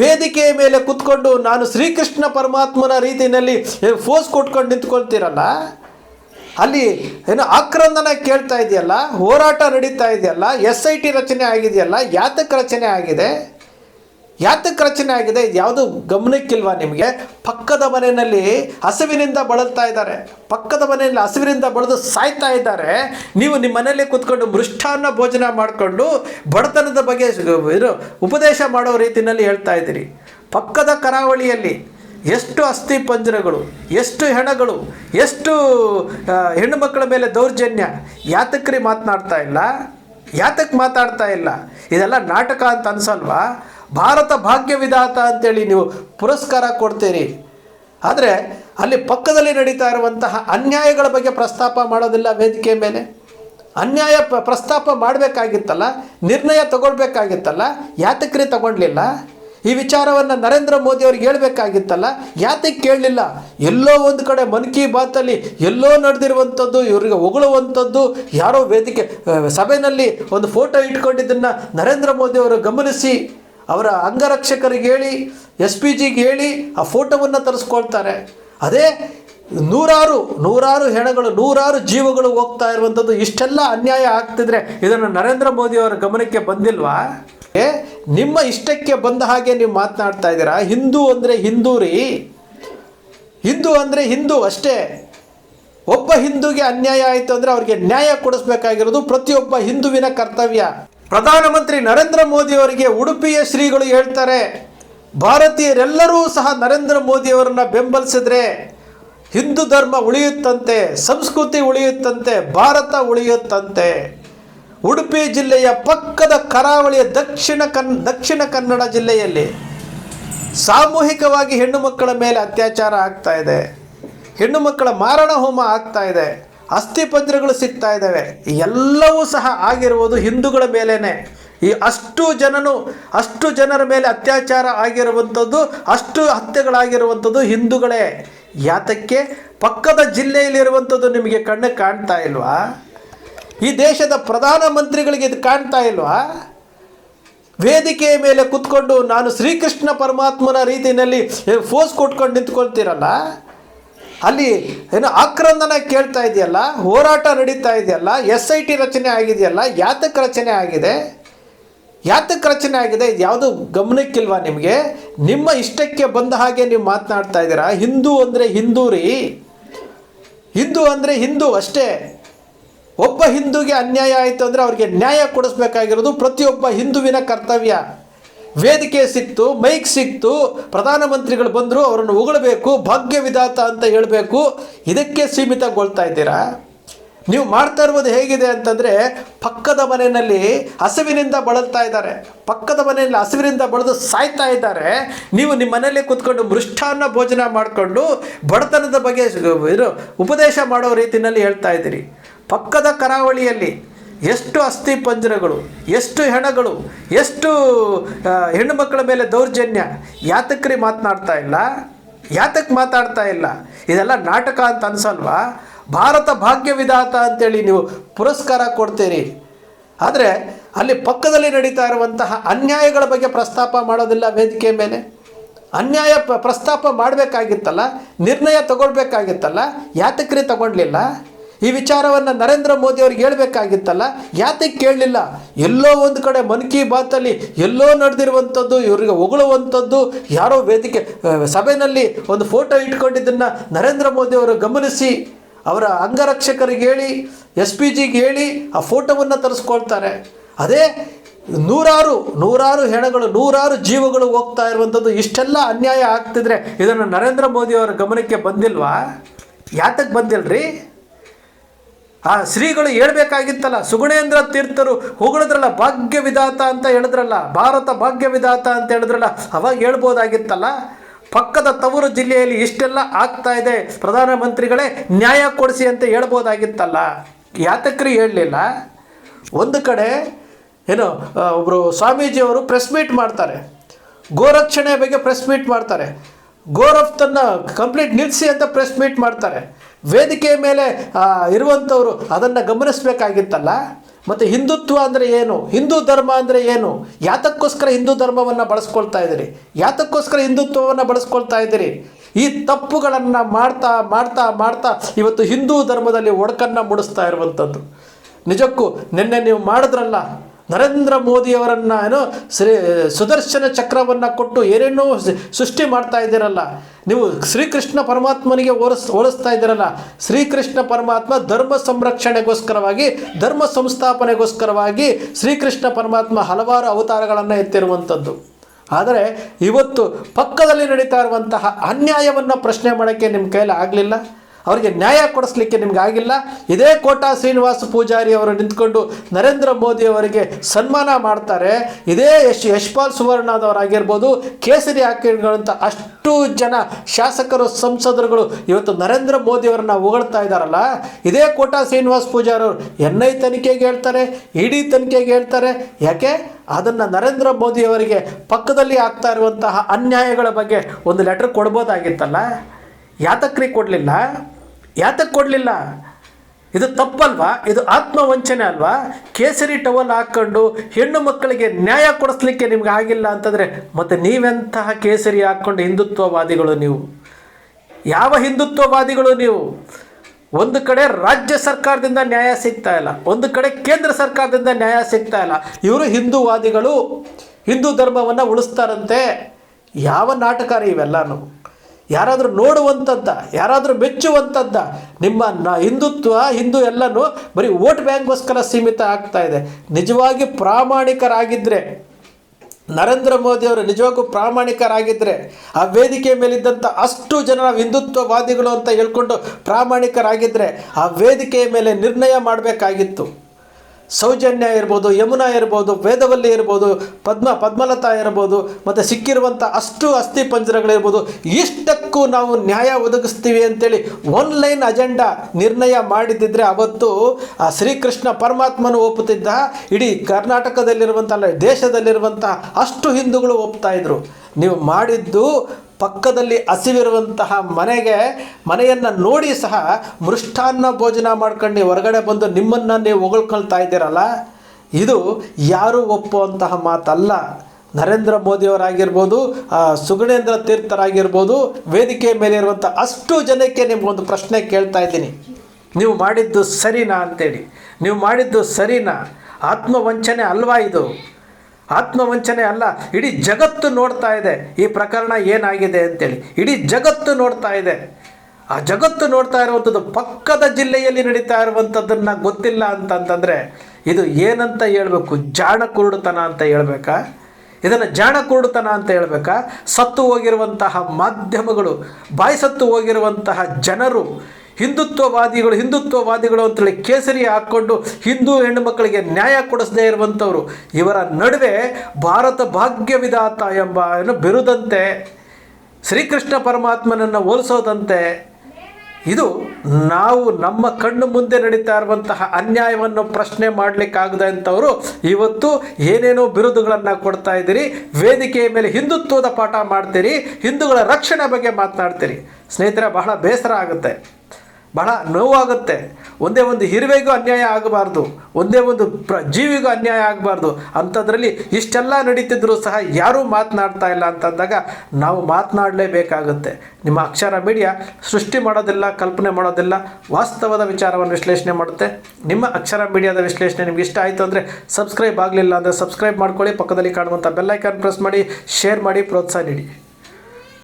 ವೇದಿಕೆಯ ಮೇಲೆ ಕುತ್ಕೊಂಡು ನಾನು ಶ್ರೀಕೃಷ್ಣ ಪರಮಾತ್ಮನ ರೀತಿಯಲ್ಲಿ ಫೋಸ್ ಕೊಟ್ಕೊಂಡು ನಿಂತ್ಕೊಳ್ತೀರಲ್ಲ? ಅಲ್ಲಿ ಏನು ಆಕ್ರಂದನ ಕೇಳ್ತಾ ಇದೆಯಲ್ಲ, ಹೋರಾಟ ನಡೀತಾ ಇದೆಯಲ್ಲ ಎಸ್ ಐ ಟಿ ರಚನೆ ಆಗಿದೆಯಲ್ಲ, ಯಾತಕ ರಚನೆ ಆಗಿದೆ? ಯಾತಕ್ಕೆ ರಚನೆ ಆಗಿದೆ? ಇದು ಯಾವುದು ಗಮನಕ್ಕಿಲ್ವಾ ನಿಮಗೆ? ಪಕ್ಕದ ಮನೆಯಲ್ಲಿ ಹಸುವಿನಿಂದ ಬಳಲ್ತಾ ಇದ್ದಾರೆ. ಪಕ್ಕದ ಮನೆಯಲ್ಲಿ ಹಸುವಿನಿಂದ ಬಳದು ಸಾಯ್ತಾ ಇದ್ದಾರೆ. ನೀವು ನಿಮ್ಮ ಮನೆಯಲ್ಲಿ ಕೂತ್ಕೊಂಡು ಮೃಷ್ಟಾನ್ನ ಭೋಜನ ಮಾಡಿಕೊಂಡು ಬಡತನದ ಬಗ್ಗೆ ಇದು ಉಪದೇಶ ಮಾಡೋ ರೀತಿಯಲ್ಲಿ ಹೇಳ್ತಾ ಇದ್ದೀರಿ. ಪಕ್ಕದ ಕರಾವಳಿಯಲ್ಲಿ ಎಷ್ಟು ಅಸ್ಥಿ ಪಂಜರಗಳು, ಎಷ್ಟು ಹೆಣಗಳು, ಎಷ್ಟು ಹೆಣ್ಣು ಮಕ್ಕಳ ಮೇಲೆ ದೌರ್ಜನ್ಯ, ಯಾತಕ್ರಿ ಮಾತನಾಡ್ತಾ ಇಲ್ಲ? ಯಾತಕ್ಕೆ ಮಾತಾಡ್ತಾ ಇಲ್ಲ? ಇದೆಲ್ಲ ನಾಟಕ ಅಂತ ಅನ್ಸಲ್ವಾ? ಭಾರತ ಭಾಗ್ಯ ವಿಧಾತ ಅಂತೇಳಿ ನೀವು ಪುರಸ್ಕಾರ ಕೊಡ್ತೀರಿ. ಆದರೆ ಅಲ್ಲಿ ಪಕ್ಕದಲ್ಲಿ ನಡೀತಾ ಇರುವಂತಹ ಅನ್ಯಾಯಗಳ ಬಗ್ಗೆ ಪ್ರಸ್ತಾಪ ಮಾಡೋದಿಲ್ಲ ವೇದಿಕೆ ಮೇಲೆ. ಅನ್ಯಾಯ ಪ- ಪ್ರಸ್ತಾಪ ಮಾಡಬೇಕಾಗಿತ್ತಲ್ಲ, ನಿರ್ಣಯ ತಗೊಳ್ಬೇಕಾಗಿತ್ತಲ್ಲ, ಯಾತಕ್ರಿ ತಗೊಳ್ಲಿಲ್ಲ ಈ ವಿಚಾರವನ್ನು ನರೇಂದ್ರ ಮೋದಿ ಅವ್ರಿಗೆ ಹೇಳಬೇಕಾಗಿತ್ತಲ್ಲ ಯಾತಕ್ಕೆ ಕೇಳಲಿಲ್ಲ? ಎಲ್ಲೋ ಒಂದು ಕಡೆ ಮನ್ ಕಿ ಬಾತಲ್ಲಿ ಎಲ್ಲೋ ನಡೆದಿರುವಂಥದ್ದು ಇವರಿಗೆ ಹೊಗಳುವಂಥದ್ದು ಯಾರೋ ವೇದಿಕೆ ಸಭೆಯಲ್ಲಿ ಒಂದು ಫೋಟೋ ಇಟ್ಕೊಂಡಿದ್ದನ್ನು ನರೇಂದ್ರ ಮೋದಿ ಅವರು ಗಮನಿಸಿ. ಅವರ ಅಂಗರಕ್ಷಕರಿಗೆ ಹೇಳಿ, ಎಸ್ ಪಿ ಜಿಗೆ ಹೇಳಿ ಆ ಫೋಟೋವನ್ನು ತರಿಸ್ಕೊಳ್ತಾರೆ. ಅದೇ ನೂರಾರು ನೂರಾರು ಹೆಣಗಳು, ನೂರಾರು ಜೀವಗಳು ಹೋಗ್ತಾ ಇರುವಂಥದ್ದು ಇಷ್ಟೆಲ್ಲ ಅನ್ಯಾಯ ಆಗ್ತಿದ್ರೆ ಇದನ್ನು ನರೇಂದ್ರ ಮೋದಿ ಅವರ ಗಮನಕ್ಕೆ ಬಂದಿಲ್ವಾ? ನಿಮ್ಮ ಇಷ್ಟಕ್ಕೆ ಬಂದ ಹಾಗೆ ನೀವು ಮಾತನಾಡ್ತಾ ಇದ್ದೀರಾ? ಹಿಂದೂ ಅಂದರೆ ಹಿಂದೂ ರೀ. ಹಿಂದೂ ಅಂದರೆ ಹಿಂದೂ ಅಷ್ಟೇ. ಒಬ್ಬ ಹಿಂದೂಗೆ ಅನ್ಯಾಯ ಆಯಿತು ಅಂದರೆ ಅವ್ರಿಗೆ ನ್ಯಾಯ ಕೊಡಿಸ್ಬೇಕಾಗಿರೋದು ಪ್ರತಿಯೊಬ್ಬ ಹಿಂದುವಿನ ಕರ್ತವ್ಯ. ಪ್ರಧಾನಮಂತ್ರಿ ನರೇಂದ್ರ ಮೋದಿ ಅವರಿಗೆ ಉಡುಪಿಯ ಶ್ರೀಗಳು ಹೇಳ್ತಾರೆ, ಭಾರತೀಯರೆಲ್ಲರೂ ಸಹ ನರೇಂದ್ರ ಮೋದಿ ಅವರನ್ನ ಬೆಂಬಲಿಸಿದ್ರೆ ಹಿಂದೂ ಧರ್ಮ ಉಳಿಯುತ್ತಂತೆ, ಸಂಸ್ಕೃತಿ ಉಳಿಯುತ್ತಂತೆ, ಭಾರತ ಉಳಿಯುತ್ತಂತೆ. ಉಡುಪಿ ಜಿಲ್ಲೆಯ ಪಕ್ಕದ ಕರಾವಳಿಯ ದಕ್ಷಿಣ ಕನ್, ದಕ್ಷಿಣ ಕನ್ನಡ ಜಿಲ್ಲೆಯಲ್ಲಿ ಸಾಮೂಹಿಕವಾಗಿ ಹೆಣ್ಣು ಮಕ್ಕಳ ಮೇಲೆ ಅತ್ಯಾಚಾರ ಆಗ್ತಾ ಇದೆ. ಹೆಣ್ಣು ಮಕ್ಕಳ ಮಾರಣ ಹೋಮ ಆಗ್ತಾ ಇದೆ. ಅಸ್ಥಿಪಂಜರಗಳು ಸಿಗ್ತಾ ಇದ್ದಾವೆ. ಎಲ್ಲವೂ ಸಹ ಆಗಿರುವುದು ಹಿಂದೂಗಳ ಮೇಲೇನೆ. ಈ ಅಷ್ಟು ಜನನು, ಅಷ್ಟು ಜನರ ಮೇಲೆ ಅತ್ಯಾಚಾರ ಆಗಿರುವಂಥದ್ದು, ಅಷ್ಟು ಹತ್ಯೆಗಳಾಗಿರುವಂಥದ್ದು ಹಿಂದೂಗಳೇ. ಯಾತಕ್ಕೆ? ಪಕ್ಕದ ಜಿಲ್ಲೆಯಲ್ಲಿರುವಂಥದ್ದು ನಿಮಗೆ ಕಣ್ಣು ಕಾಣ್ತಾ ಇಲ್ವಾ? ಈ ದೇಶದ ಪ್ರಧಾನಮಂತ್ರಿಗಳಿಗೆ ಇದು ಕಾಣ್ತಾ ಇಲ್ವಾ? ವೇದಿಕೆಯ ಮೇಲೆ ಕುತ್ಕೊಂಡು ನಾನು ಶ್ರೀಕೃಷ್ಣ ಪರಮಾತ್ಮನ ರೀತಿಯಲ್ಲಿ ಫೋಸ್ ಕೊಟ್ಕೊಂಡು ನಿಂತ್ಕೊಳ್ತೀರಲ್ಲ? ಅಲ್ಲಿ ಏನು ಆಕ್ರಂದನ ಕೇಳ್ತಾ ಇದೆಯಲ್ಲ, ಹೋರಾಟ ನಡೀತಾ ಇದೆಯಲ್ಲ, ಎಸ್ ಐ ಟಿ ರಚನೆ ಆಗಿದೆಯಲ್ಲ ಯಾತಕ್ಕೆ ರಚನೆ ಆಗಿದೆ? ಯಾತಕ್ಕೆ ರಚನೆ ಆಗಿದೆ? ಇದು ಯಾವುದು ಗಮನಕ್ಕಿಲ್ವಾ ನಿಮಗೆ? ನಿಮ್ಮ ಇಷ್ಟಕ್ಕೆ ಬಂದ ಹಾಗೆ ನೀವು ಮಾತನಾಡ್ತಾ ಇದ್ದೀರಾ? ಹಿಂದೂ ಅಂದರೆ ಹಿಂದೂ ರೀ. ಹಿಂದೂ ಅಂದರೆ ಹಿಂದೂ ಅಷ್ಟೇ. ಒಬ್ಬ ಹಿಂದೂಗೆ ಅನ್ಯಾಯ ಆಯಿತು ಅಂದರೆ ಅವ್ರಿಗೆ ನ್ಯಾಯ ಕೊಡಿಸ್ಬೇಕಾಗಿರೋದು ಪ್ರತಿಯೊಬ್ಬ ಹಿಂದುವಿನ ಕರ್ತವ್ಯ. ವೇದಿಕೆ ಸಿಕ್ತು, ಮೈಕ್ ಸಿಕ್ತು ಪ್ರಧಾನಮಂತ್ರಿಗಳು ಬಂದರು, ಅವರನ್ನು ಉಗಳಬೇಕು ಭಾಗ್ಯ ವಿಧಾತ ಅಂತ ಹೇಳಬೇಕು. ಇದಕ್ಕೆ ಸೀಮಿತಗೊಳ್ತಾ ಇದ್ದೀರಾ? ನೀವು ಮಾಡ್ತಾ ಇರುವುದು ಹೇಗಿದೆ ಅಂತಂದರೆ, ಪಕ್ಕದ ಮನೆಯಲ್ಲಿ ಹಸುವಿನಿಂದ ಬಳಲ್ತಾ ಇದ್ದಾರೆ. ಪಕ್ಕದ ಮನೆಯಲ್ಲಿ ಹಸಿವಿನಿಂದ ಬಳದು ಸಾಯ್ತಾ ಇದ್ದಾರೆ. ನೀವು ನಿಮ್ಮ ಮನೆಯಲ್ಲೇ ಕೂತ್ಕೊಂಡು ಮೃಷ್ಟಾನ್ನ ಭೋಜನ ಮಾಡಿಕೊಂಡು ಬಡತನದ ಬಗ್ಗೆ ಉಪದೇಶ ಮಾಡೋ ರೀತಿಯಲ್ಲಿ ಹೇಳ್ತಾ ಇದ್ದೀರಿ. ಪಕ್ಕದ ಕರಾವಳಿಯಲ್ಲಿ ಎಷ್ಟು ಅಸ್ಥಿ ಪಂಜರಗಳು, ಎಷ್ಟು ಹೆಣಗಳು, ಎಷ್ಟು ಹೆಣ್ಣು ಮಕ್ಕಳ ಮೇಲೆ ದೌರ್ಜನ್ಯ, ಯಾತಕ್ರಿ ಮಾತನಾಡ್ತಾ ಇಲ್ಲ? ಯಾತಕ್ಕೆ ಮಾತಾಡ್ತಾ ಇಲ್ಲ? ಇದೆಲ್ಲ ನಾಟಕ ಅಂತ ಅನ್ಸಲ್ವಾ? ಭಾರತ ಭಾಗ್ಯ ವಿಧಾತ ಅಂತೇಳಿ ನೀವು ಪುರಸ್ಕಾರ ಕೊಡ್ತೀರಿ. ಆದರೆ ಅಲ್ಲಿ ಪಕ್ಕದಲ್ಲಿ ನಡೀತಾ ಇರುವಂತಹ ಅನ್ಯಾಯಗಳ ಬಗ್ಗೆ ಪ್ರಸ್ತಾಪ ಮಾಡೋದಿಲ್ಲ ವೇದಿಕೆ ಮೇಲೆ. ಅನ್ಯಾಯ ಪ್ರಸ್ತಾಪ ಮಾಡಬೇಕಾಗಿತ್ತಲ್ಲ, ನಿರ್ಣಯ ತಗೊಳ್ಬೇಕಾಗಿತ್ತಲ್ಲ, ಯಾತಕ್ರಿ ತಗೊಳ್ಲಿಲ್ಲ ಈ ವಿಚಾರವನ್ನು ನರೇಂದ್ರ ಮೋದಿ ಅವ್ರಿಗೆ ಹೇಳಬೇಕಾಗಿತ್ತಲ್ಲ? ಯಾತಕ್ಕೆ ಕೇಳಲಿಲ್ಲ? ಎಲ್ಲೋ ಒಂದು ಕಡೆ ಮನ್ ಕಿ ಬಾತಲ್ಲಿ ಎಲ್ಲೋ ನಡೆದಿರುವಂಥದ್ದು, ಇವರಿಗೆ ಹೊಗಳುವಂಥದ್ದು, ಯಾರೋ ವೇದಿಕೆ ಸಭೆಯಲ್ಲಿ ಒಂದು ಫೋಟೋ ಇಟ್ಕೊಂಡಿದ್ದನ್ನು ನರೇಂದ್ರ ಮೋದಿ ಅವರು ಗಮನಿಸಿ, ಅವರ ಅಂಗರಕ್ಷಕರಿಗೆ ಹೇಳಿ, ಎಸ್ ಪಿ ಜಿಗೆ ಹೇಳಿ, ಆ ಫೋಟೋವನ್ನು ತರಿಸ್ಕೊಳ್ತಾರೆ. ಅದೇ ನೂರಾರು ನೂರಾರು ಹೆಣಗಳು, ನೂರಾರು ಜೀವಗಳು ಹೋಗ್ತಾ ಇರುವಂಥದ್ದು, ಇಷ್ಟೆಲ್ಲ ಅನ್ಯಾಯ ಆಗ್ತಿದ್ರೆ ಇದನ್ನು ನರೇಂದ್ರ ಮೋದಿ ಅವರ ಗಮನಕ್ಕೆ ಬಂದಿಲ್ವಾ? ಯಾತಕ್ಕೆ ಬಂದಿಲ್ರಿ? ಆ ಶ್ರೀಗಳು ಹೇಳ್ಬೇಕಾಗಿತ್ತಲ್ಲ, ಸುಗುಣೇಂದ್ರ ತೀರ್ಥರು ಹೊಗಳಿದ್ರಲ್ಲ ಭಾಗ್ಯ ವಿಧಾತ ಅಂತ ಹೇಳಿದ್ರಲ್ಲ, ಭಾರತ ಭಾಗ್ಯ ವಿಧಾತ ಅಂತ ಹೇಳಿದ್ರಲ್ಲ, ಅವಾಗ ಹೇಳ್ಬೋದಾಗಿತ್ತಲ್ಲ? ಪಕ್ಕದ ತವರು ಜಿಲ್ಲೆಯಲ್ಲಿ ಇಷ್ಟೆಲ್ಲ ಆಗ್ತಾ ಇದೆ ಪ್ರಧಾನಮಂತ್ರಿಗಳೇ ನ್ಯಾಯ ಕೊಡಿಸಿ ಅಂತ ಹೇಳ್ಬೋದಾಗಿತ್ತಲ್ಲ? ಯಾತಕ್ರಿ ಹೇಳಲಿಲ್ಲ? ಒಂದು ಕಡೆ, ಏನು ಒಬ್ಬರು ಸ್ವಾಮೀಜಿಯವರು ಪ್ರೆಸ್ ಮೀಟ್ ಮಾಡ್ತಾರೆ. ಗೋರಕ್ಷಣೆ ಬಗ್ಗೆ ಪ್ರೆಸ್ ಮೀಟ್ ಮಾಡ್ತಾರೆ. ಗೋರಫ್ತನ್ನು ಕಂಪ್ಲೀಟ್ ನಿಲ್ಲಿಸಿ ಅಂತ ಪ್ರೆಸ್ ಮೀಟ್ ಮಾಡ್ತಾರೆ. ವೇದಿಕೆಯ ಮೇಲೆ ಇರುವಂಥವ್ರು ಅದನ್ನು ಗಮನಿಸಬೇಕಾಗಿತ್ತಲ್ಲ? ಮತ್ತು ಹಿಂದುತ್ವ ಅಂದರೆ ಏನು? ಹಿಂದೂ ಧರ್ಮ ಅಂದರೆ ಏನು? ಯಾತಕ್ಕೋಸ್ಕರ ಹಿಂದೂ ಧರ್ಮವನ್ನು ಬಳಸ್ಕೊಳ್ತಾ ಇದ್ದೀರಿ? ಯಾತಕ್ಕೋಸ್ಕರ ಹಿಂದುತ್ವವನ್ನು ಬಳಸ್ಕೊಳ್ತಾ ಇದ್ದೀರಿ? ಈ ತಪ್ಪುಗಳನ್ನು ಮಾಡ್ತಾ ಮಾಡ್ತಾ ಮಾಡ್ತಾ ಇವತ್ತು ಹಿಂದೂ ಧರ್ಮದಲ್ಲಿ ಒಡಕನ್ನು ಮೂಡಿಸ್ತಾ ಇರುವಂಥದ್ದು ನಿಜಕ್ಕೂ ನಿನ್ನೆ ನೀವು ಮಾಡಿದ್ರಲ್ಲ ನರೇಂದ್ರ ಮೋದಿಯವರನ್ನು ಏನು ಶ್ರೀ ಸುದರ್ಶನ ಚಕ್ರವನ್ನು ಕೊಟ್ಟು ಏನೇನೋ ಸೃಷ್ಟಿ ಮಾಡ್ತಾ ಇದ್ದೀರಲ್ಲ, ನೀವು ಶ್ರೀಕೃಷ್ಣ ಪರಮಾತ್ಮನಿಗೆ ಹೋಲಿಸ್ ಹೋಲಿಸ್ತಾ ಇದ್ದೀರಲ್ಲ, ಶ್ರೀಕೃಷ್ಣ ಪರಮಾತ್ಮ ಧರ್ಮ ಸಂರಕ್ಷಣೆಗೋಸ್ಕರವಾಗಿ, ಧರ್ಮ ಸಂಸ್ಥಾಪನೆಗೋಸ್ಕರವಾಗಿ ಶ್ರೀಕೃಷ್ಣ ಪರಮಾತ್ಮ ಹಲವಾರು ಅವತಾರಗಳನ್ನು ಎತ್ತಿರುವಂಥದ್ದು ಆದರೆ ಇವತ್ತು ಪಕ್ಕದಲ್ಲಿ ನಡೀತಾ ಇರುವಂತಹ ಅನ್ಯಾಯವನ್ನು ಪ್ರಶ್ನೆ ಮಾಡೋಕ್ಕೆ ನಿಮ್ಮ ಕೈಲಿ ಆಗಲಿಲ್ಲ? ಅವರಿಗೆ ನ್ಯಾಯ ಕೊಡಿಸ್ಲಿಕ್ಕೆ ನಿಮ್ಗೆ ಆಗಿಲ್ಲ. ಇದೇ ಕೋಟಾ ಶ್ರೀನಿವಾಸ ಪೂಜಾರಿ ಅವರು ನಿಂತ್ಕೊಂಡು ನರೇಂದ್ರ ಮೋದಿ ಅವರಿಗೆ ಸನ್ಮಾನ ಮಾಡ್ತಾರೆ. ಇದೇ ಯಶ್ ಯಶ್ಪಾಲ್ ಸುವರ್ಣದವರಾಗಿರ್ಬೋದು ಕೇಸರಿ ಹಾಕಿಗಳಂತ ಅಷ್ಟು ಜನ ಶಾಸಕರು, ಸಂಸದರುಗಳು ಇವತ್ತು ನರೇಂದ್ರ ಮೋದಿ ಅವರನ್ನ ಹೊಗಳ್ತಾ ಇದ್ದಾರಲ್ಲ ಇದೇ ಕೋಟಾ ಶ್ರೀನಿವಾಸ ಪೂಜಾರಿ ಅವರು ಎನ್ ಐ ತನಿಖೆಗೆ ಹೇಳ್ತಾರೆ, ಇಡಿ ತನಿಖೆಗೆ ಹೇಳ್ತಾರೆ. ಯಾಕೆ? ಅದನ್ನು ನರೇಂದ್ರ ಮೋದಿ ಅವರಿಗೆ ಪಕ್ಕದಲ್ಲಿ ಆಗ್ತಾ ಇರುವಂತಹ ಅನ್ಯಾಯಗಳ ಬಗ್ಗೆ ಒಂದು ಲೆಟರ್ ಕೊಡ್ಬೋದಾಗಿತ್ತಲ್ಲ? ಯಾತಕ್ರಿ ಕೊಡಲಿಲ್ಲ? ಯಾತಕ್ಕೆ ಕೊಡಲಿಲ್ಲ? ಇದು ತಪ್ಪಲ್ವಾ? ಇದು ಆತ್ಮವಂಚನೆ ಅಲ್ವಾ? ಕೇಸರಿ ಟವಲ್ ಹಾಕ್ಕೊಂಡು ಹೆಣ್ಣು ಮಕ್ಕಳಿಗೆ ನ್ಯಾಯ ಕೊಡಿಸ್ಲಿಕ್ಕೆ ನಿಮ್ಗೆ ಆಗಿಲ್ಲ ಅಂತಂದರೆ ಮತ್ತು ನೀವೆಂತಹ ಕೇಸರಿ ಹಾಕ್ಕೊಂಡು ಹಿಂದುತ್ವವಾದಿಗಳು ನೀವು? ಯಾವ ಹಿಂದುತ್ವವಾದಿಗಳು ನೀವು? ಒಂದು ಕಡೆ ರಾಜ್ಯ ಸರ್ಕಾರದಿಂದ ನ್ಯಾಯ ಸಿಗ್ತಾ ಇಲ್ಲ, ಒಂದು ಕಡೆ ಕೇಂದ್ರ ಸರ್ಕಾರದಿಂದ ನ್ಯಾಯ ಸಿಗ್ತಾ ಇಲ್ಲ. ಇವರು ಹಿಂದೂವಾದಿಗಳು ಹಿಂದೂ ಧರ್ಮವನ್ನು ಉಳಿಸ್ತಾರಂತೆ. ಯಾವ ನಾಟಕ ಇವೆಲ್ಲನೂ? ಯಾರಾದರೂ ನೋಡುವಂಥದ್ದ ಯಾರಾದರೂ ಮೆಚ್ಚುವಂಥದ್ದ ನಿಮ್ಮ ನ ಹಿಂದುತ್ವ, ಹಿಂದೂ ಎಲ್ಲನೂ ಬರೀ ವೋಟ್ ಬ್ಯಾಂಕ್ಗೋಸ್ಕರ ಸೀಮಿತ ಆಗ್ತಾ ಇದೆ. ನಿಜವಾಗಿ ಪ್ರಾಮಾಣಿಕರಾಗಿದ್ದರೆ ನರೇಂದ್ರ ಮೋದಿ ಅವರು ನಿಜವಾಗೂ ಪ್ರಾಮಾಣಿಕರಾಗಿದ್ದರೆ ಆ ವೇದಿಕೆ ಮೇಲಿದ್ದಂಥ ಅಷ್ಟು ಜನ ಹಿಂದುತ್ವವಾದಿಗಳು ಅಂತ ಹೇಳ್ಕೊಂಡು ಪ್ರಾಮಾಣಿಕರಾಗಿದ್ದರೆ ಆ ವೇದಿಕೆಯ ಮೇಲೆ ನಿರ್ಣಯ ಮಾಡಬೇಕಾಗಿತ್ತು. ಸೌಜನ್ಯ ಇರ್ಬೋದು, ಯಮುನಾ ಇರ್ಬೋದು, ವೇದವಲ್ಲಿ ಇರ್ಬೋದು, ಪದ್ಮ, ಪದ್ಮಲತಾ ಇರ್ಬೋದು, ಮತ್ತು ಸಿಕ್ಕಿರುವಂಥ ಅಷ್ಟು ಅಸ್ಥಿ ಪಂಜರಗಳಿರ್ಬೋದು ಇಷ್ಟಕ್ಕೂ ನಾವು ನ್ಯಾಯ ಒದಗಿಸ್ತೀವಿ ಅಂತೇಳಿ ಆನ್ಲೈನ್ ಅಜೆಂಡಾ ನಿರ್ಣಯ ಮಾಡಿದ್ದಿದ್ರೆ ಅವತ್ತು ಆ ಶ್ರೀಕೃಷ್ಣ ಪರಮಾತ್ಮನು ಒಪ್ಪುತ್ತಿದ್ದ ಇಡೀ ಕರ್ನಾಟಕದಲ್ಲಿರುವಂಥ ಅಲ್ಲ ದೇಶದಲ್ಲಿರುವಂಥ ಅಷ್ಟು ಹಿಂದೂಗಳು ಒಪ್ತಾ ಇದ್ರು. ನೀವು ಮಾಡಿದ್ದು ಪಕ್ಕದಲ್ಲಿ ಹಸಿವಿರುವಂತಹ ಮನೆಗೆ ಮನೆಯನ್ನು ನೋಡಿ ಸಹ ಮೃಷ್ಟಾನ್ನ ಭೋಜನ ಮಾಡ್ಕೊಂಡು ಹೊರಗಡೆ ಬಂದು ನಿಮ್ಮನ್ನು ನೀವು ಹೊಗಳ್ಕೊಳ್ತಾ ಇದ್ದೀರಲ್ಲ? ಇದು ಯಾರೂ ಒಪ್ಪುವಂತಹ ಮಾತಲ್ಲ. ನರೇಂದ್ರ ಮೋದಿಯವರಾಗಿರ್ಬೋದು ಸುಗುಣೇಂದ್ರ ತೀರ್ಥರಾಗಿರ್ಬೋದು ವೇದಿಕೆ ಮೇಲೆ ಇರುವಂಥ ಅಷ್ಟು ಜನಕ್ಕೆ ನಿಮಗೊಂದು ಪ್ರಶ್ನೆ ಕೇಳ್ತಾ ಇದ್ದೀನಿ. ನೀವು ಮಾಡಿದ್ದು ಸರಿನಾ ಅಂತೇಳಿ. ನೀವು ಮಾಡಿದ್ದು ಸರಿನಾ? ಆತ್ಮವಂಚನೆ ಅಲ್ವಾ ಇದು? ಆತ್ಮವಂಚನೆ ಅಲ್ಲ, ಇಡೀ ಜಗತ್ತು ನೋಡ್ತಾ ಇದೆ, ಈ ಪ್ರಕರಣ ಏನಾಗಿದೆ ಅಂತೇಳಿ. ಇಡೀ ಜಗತ್ತು ನೋಡ್ತಾ ಇದೆ. ಆ ಜಗತ್ತು ನೋಡ್ತಾ ಇರುವಂಥದ್ದು ಪಕ್ಕದ ಜಿಲ್ಲೆಯಲ್ಲಿ ನಡೀತಾ ಇರುವಂಥದ್ದನ್ನ ಗೊತ್ತಿಲ್ಲ ಅಂತಂತಂದರೆ, ಇದು ಏನಂತ ಹೇಳ್ಬೇಕು? ಜಾಣ ಕುರುಡುತನ ಅಂತ ಹೇಳ್ಬೇಕಾ? ಇದನ್ನು ಜಾಣ ಕುರುಡುತನ ಅಂತ ಹೇಳ್ಬೇಕಾ? ಸತ್ತು ಹೋಗಿರುವಂತಹ ಮಾಧ್ಯಮಗಳು, ಬಾಯಿ ಸತ್ತು ಹೋಗಿರುವಂತಹ ಜನರು ಹಿಂದುತ್ವವಾದಿಗಳು ಹಿಂದುತ್ವವಾದಿಗಳು ಅಂತೇಳಿ ಕೇಸರಿ ಹಾಕ್ಕೊಂಡು ಹಿಂದೂ ಹೆಣ್ಣು ಮಕ್ಕಳಿಗೆ ನ್ಯಾಯ ಕೊಡಿಸದೇ ಇರುವಂಥವ್ರು. ಇವರ ನಡುವೆ ಭಾರತ ಭಾಗ್ಯ ವಿಧಾತ ಎಂಬ ಏನು ಬಿರುದಂತೆ ಶ್ರೀಕೃಷ್ಣ ಪರಮಾತ್ಮನನ್ನು ಹೋಲಿಸೋದಂತೆ ಇದು ನಾವು ನಮ್ಮ ಕಣ್ಣು ಮುಂದೆ ನಡೀತಾ ಇರುವಂತಹ ಅನ್ಯಾಯವನ್ನು ಪ್ರಶ್ನೆ ಮಾಡಲಿಕ್ಕಾಗದ ಅಂಥವರು ಇವತ್ತು ಏನೇನೋ ಬಿರುದುಗಳನ್ನು ಕೊಡ್ತಾ ಇದ್ದೀರಿ, ವೇದಿಕೆಯ ಮೇಲೆ ಹಿಂದುತ್ವದ ಪಾಠ ಮಾಡ್ತೀರಿ, ಹಿಂದೂಗಳ ರಕ್ಷಣೆ ಬಗ್ಗೆ ಮಾತನಾಡ್ತೀರಿ. ಸ್ನೇಹಿತರೆ, ಬಹಳ ಬೇಸರ ಆಗುತ್ತೆ. ಬಹಳ ನೋವಾಗುತ್ತೆ. ಒಂದೇ ಒಂದು ಹಿರಿವೆಗೂ ಅನ್ಯಾಯ ಆಗಬಾರ್ದು. ಒಂದೇ ಒಂದು ಪ್ರ ಜೀವಿಗೂ ಅನ್ಯಾಯ ಆಗಬಾರ್ದು. ಅಂಥದ್ರಲ್ಲಿ ಇಷ್ಟೆಲ್ಲ ನಡೀತಿದ್ರು ಸಹ ಯಾರೂ ಮಾತನಾಡ್ತಾ ಇಲ್ಲ ಅಂತಂದಾಗ ನಾವು ಮಾತನಾಡಲೇಬೇಕಾಗುತ್ತೆ. ನಿಮ್ಮ ಅಕ್ಷರ ಮೀಡಿಯಾ ಸೃಷ್ಟಿ ಮಾಡೋದಿಲ್ಲ, ಕಲ್ಪನೆ ಮಾಡೋದಿಲ್ಲ, ವಾಸ್ತವದ ವಿಚಾರವನ್ನು ವಿಶ್ಲೇಷಣೆ ಮಾಡುತ್ತೆ. ನಿಮ್ಮ ಅಕ್ಷರ ಮೀಡಿಯಾದ ವಿಶ್ಲೇಷಣೆ ನಿಮ್ಗೆ ಇಷ್ಟ ಆಯಿತು ಅಂದರೆ ಸಬ್ಸ್ಕ್ರೈಬ್ ಆಗಲಿಲ್ಲ ಅಂದರೆ ಸಬ್ಸ್ಕ್ರೈಬ್ ಮಾಡ್ಕೊಳ್ಳಿ. ಪಕ್ಕದಲ್ಲಿ ಕಾಣುವಂಥ ಬೆಲ್ಲೈಕಾನ್ ಪ್ರೆಸ್ ಮಾಡಿ, ಶೇರ್ ಮಾಡಿ, ಪ್ರೋತ್ಸಾಹ ನೀಡಿ.